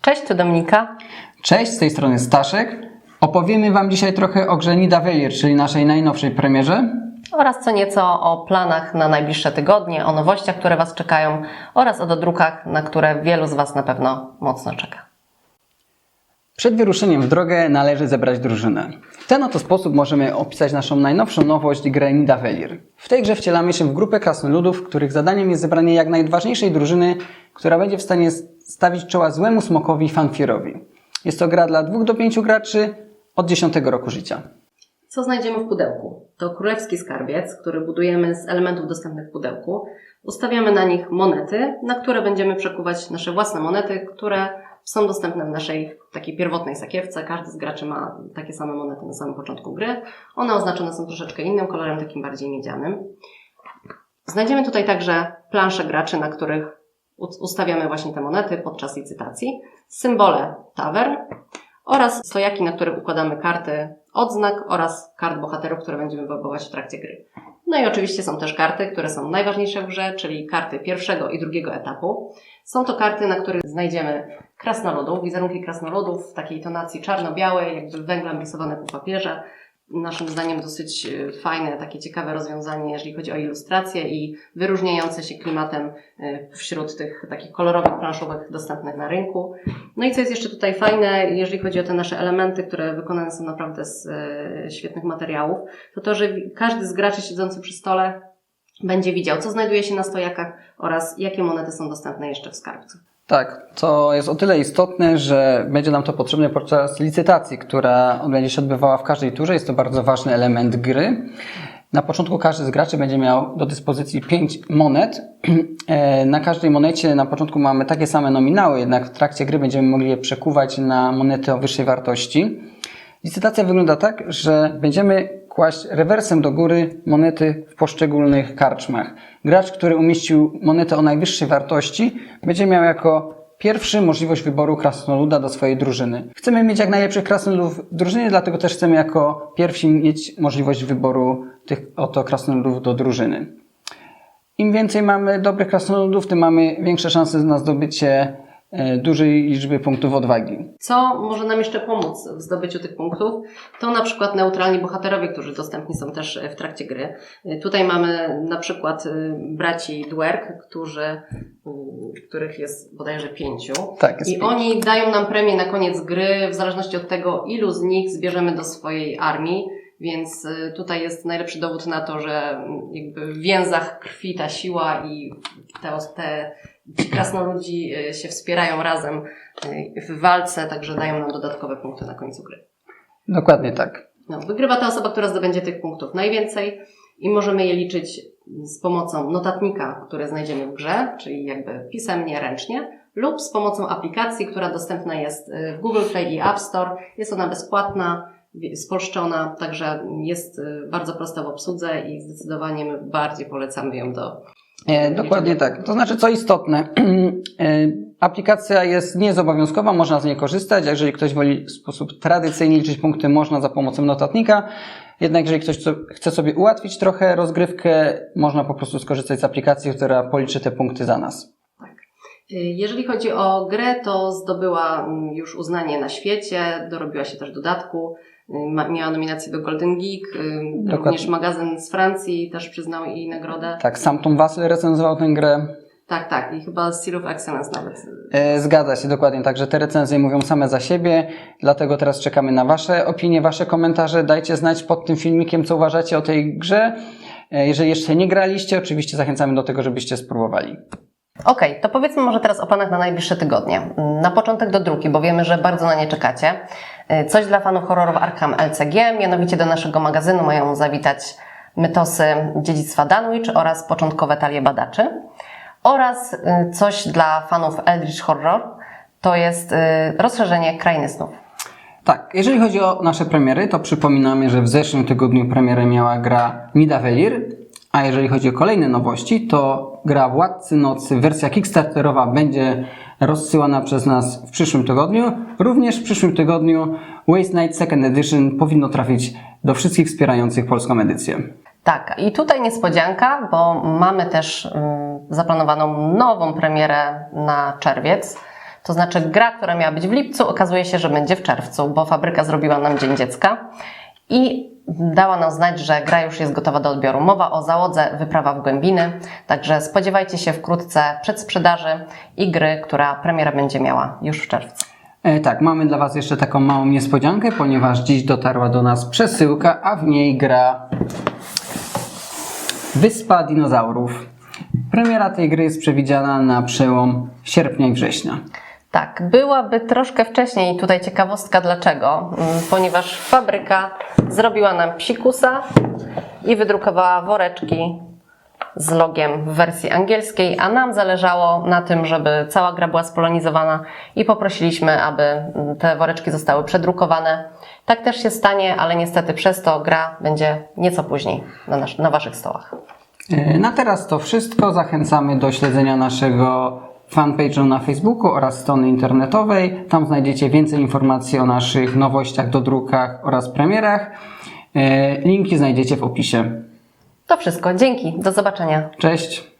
Cześć, tu Dominika. Cześć, z tej strony Staszek. Opowiemy Wam dzisiaj trochę o grze Nida Velier, czyli naszej najnowszej premierze. Oraz co nieco o planach na najbliższe tygodnie, o nowościach, które Was czekają oraz o dodrukach, na które wielu z Was na pewno mocno czeka. Przed wyruszeniem w drogę należy zebrać drużynę. W ten oto sposób możemy opisać naszą najnowszą nowość grę Nida Velier. W tej grze wcielamy się w grupę krasnoludów, których zadaniem jest zebranie jak najodważniejszej drużyny, która będzie w stanie stawić czoła złemu smokowi Fanfirowi. Jest to gra dla 2 do 5 graczy od 10 roku życia. Co znajdziemy w pudełku? To królewski skarbiec, który budujemy z elementów dostępnych w pudełku. Ustawiamy na nich monety, na które będziemy przekuwać nasze własne monety, które są dostępne w naszej takiej pierwotnej sakiewce. Każdy z graczy ma takie same monety na samym początku gry. One oznaczone są troszeczkę innym kolorem, takim bardziej miedzianym. Znajdziemy tutaj także plansze graczy, na których ustawiamy właśnie te monety podczas licytacji, symbole tavern oraz stojaki, na których układamy karty odznak oraz kart bohaterów, które będziemy wybować w trakcie gry. No i oczywiście są też karty, które są najważniejsze w grze, czyli karty pierwszego i drugiego etapu. Są to karty, na których znajdziemy krasnoludów, wizerunki krasnoludów w takiej tonacji czarno-białej, jakby węglem rysowane po papierze. Naszym zdaniem dosyć e, fajne, takie ciekawe rozwiązanie, jeżeli chodzi o ilustrację i wyróżniające się klimatem e, wśród tych takich kolorowych planszówek dostępnych na rynku. No i co jest jeszcze tutaj fajne, jeżeli chodzi o te nasze elementy, które wykonane są naprawdę z e, świetnych materiałów, to to, że każdy z graczy siedzący przy stole będzie widział, co znajduje się na stojakach oraz jakie monety są dostępne jeszcze w skarbcu. Tak, to jest o tyle istotne, że będzie nam to potrzebne podczas licytacji, która będzie się odbywała w każdej turze. Jest to bardzo ważny element gry. Na początku każdy z graczy będzie miał do dyspozycji 5 monet. E, Na każdej monecie na początku mamy takie same nominały, jednak w trakcie gry będziemy mogli je przekuwać na monety o wyższej wartości. Licytacja wygląda tak, że będziemy kłaść rewersem do góry monety w poszczególnych karczmach. Gracz, który umieścił monetę o najwyższej wartości, będzie miał jako pierwszy możliwość wyboru krasnoluda do swojej drużyny. Chcemy mieć jak najlepszych krasnoludów w drużynie, dlatego też chcemy jako pierwsi mieć możliwość wyboru tych oto krasnoludów do drużyny. Im więcej mamy dobrych krasnoludów, tym mamy większe szanse na zdobycie dużej liczby punktów odwagi. Co może nam jeszcze pomóc w zdobyciu tych punktów? To na przykład neutralni bohaterowie, którzy dostępni są też w trakcie gry. Tutaj mamy na przykład braci Dwerg, którzy, których jest bodajże pięciu. Tak, jest I pięć. oni dają nam premię na koniec gry, w zależności od tego, ilu z nich zbierzemy do swojej armii. Więc tutaj jest najlepszy dowód na to, że jakby w więzach krwi ta siła i te, te krasnoludzi y, się wspierają razem y, w walce, także dają nam dodatkowe punkty na końcu gry. Dokładnie tak. No, wygrywa ta osoba, która zdobędzie tych punktów najwięcej i możemy je liczyć z pomocą notatnika, który znajdziemy w grze, czyli jakby pisemnie, ręcznie, lub z pomocą aplikacji, która dostępna jest y, w Google Play i App Store. Jest ona bezpłatna, spolszczona, także jest bardzo prosta w obsłudze i zdecydowanie bardziej polecamy ją do dokładnie tak. To znaczy, co istotne, e, aplikacja jest niezobowiązkowa, można z niej korzystać. Jeżeli ktoś woli w sposób tradycyjny liczyć punkty, można za pomocą notatnika. Jednak jeżeli ktoś chce sobie ułatwić trochę rozgrywkę, można po prostu skorzystać z aplikacji, która policzy te punkty za nas. Y, Jeżeli chodzi o grę, to zdobyła mm, już uznanie na świecie, dorobiła się też dodatku, miała nominację do Golden Geek, y, również magazyn z Francji też przyznał jej nagrodę. Tak, sam Tom Wassel recenzował tę grę. Tak, tak, i chyba Seal of Excellence nawet. E, Zgadza się dokładnie, także te recenzje mówią same za siebie, dlatego teraz czekamy na Wasze opinie, Wasze komentarze. Dajcie znać pod tym filmikiem, co uważacie o tej grze. E, Jeżeli jeszcze nie graliście, oczywiście zachęcamy do tego, żebyście spróbowali. Okej, to powiedzmy może teraz o planach na najbliższe tygodnie. Na początek do druki, bo wiemy, że bardzo na nie czekacie. Y, Coś dla fanów horrorów Arkham LCG, mianowicie do naszego magazynu mają zawitać mytosy dziedzictwa Dunwich oraz początkowe talie badaczy. Oraz y, coś dla fanów Eldritch Horror, to jest y, rozszerzenie Krainy Snów. Tak, jeżeli chodzi o nasze premiery, to przypominamy, że w zeszłym tygodniu premierę miała gra Nidavellir, a jeżeli chodzi o kolejne nowości, to gra Władcy Nocy, wersja kickstarterowa będzie rozsyłana przez nas w przyszłym tygodniu. Również w przyszłym tygodniu Waste Night Second Edition powinno trafić do wszystkich wspierających polską edycję. Tak, i tutaj niespodzianka, bo mamy też ym, zaplanowaną nową premierę na czerwiec. To znaczy gra, która miała być w lipcu, okazuje się, że będzie w czerwcu, bo fabryka zrobiła nam Dzień Dziecka i dała nam znać, że gra już jest gotowa do odbioru. Mowa o załodze Wyprawa w Głębiny, także spodziewajcie się wkrótce przedsprzedaży i gry, która premiera będzie miała już w czerwcu. E, tak, mamy dla Was jeszcze taką małą niespodziankę, ponieważ dziś dotarła do nas przesyłka, a w niej gra Wyspa Dinozaurów. Premiera tej gry jest przewidziana na przełom sierpnia i września. Tak, byłaby troszkę wcześniej. Tutaj ciekawostka dlaczego. Mm, Ponieważ fabryka zrobiła nam psikusa i wydrukowała woreczki z logiem w wersji angielskiej, a nam zależało na tym, żeby cała gra była spolonizowana i poprosiliśmy, aby mm, te woreczki zostały przedrukowane. Tak też się stanie, ale niestety przez to gra będzie nieco później na, nasz, na Waszych stołach. E, Na teraz to wszystko. Zachęcamy do śledzenia naszego fanpage'u na Facebooku oraz strony internetowej. Tam znajdziecie więcej informacji o naszych nowościach, dodrukach oraz premierach. E, Linki znajdziecie w opisie. To wszystko. Dzięki. Do zobaczenia. Cześć!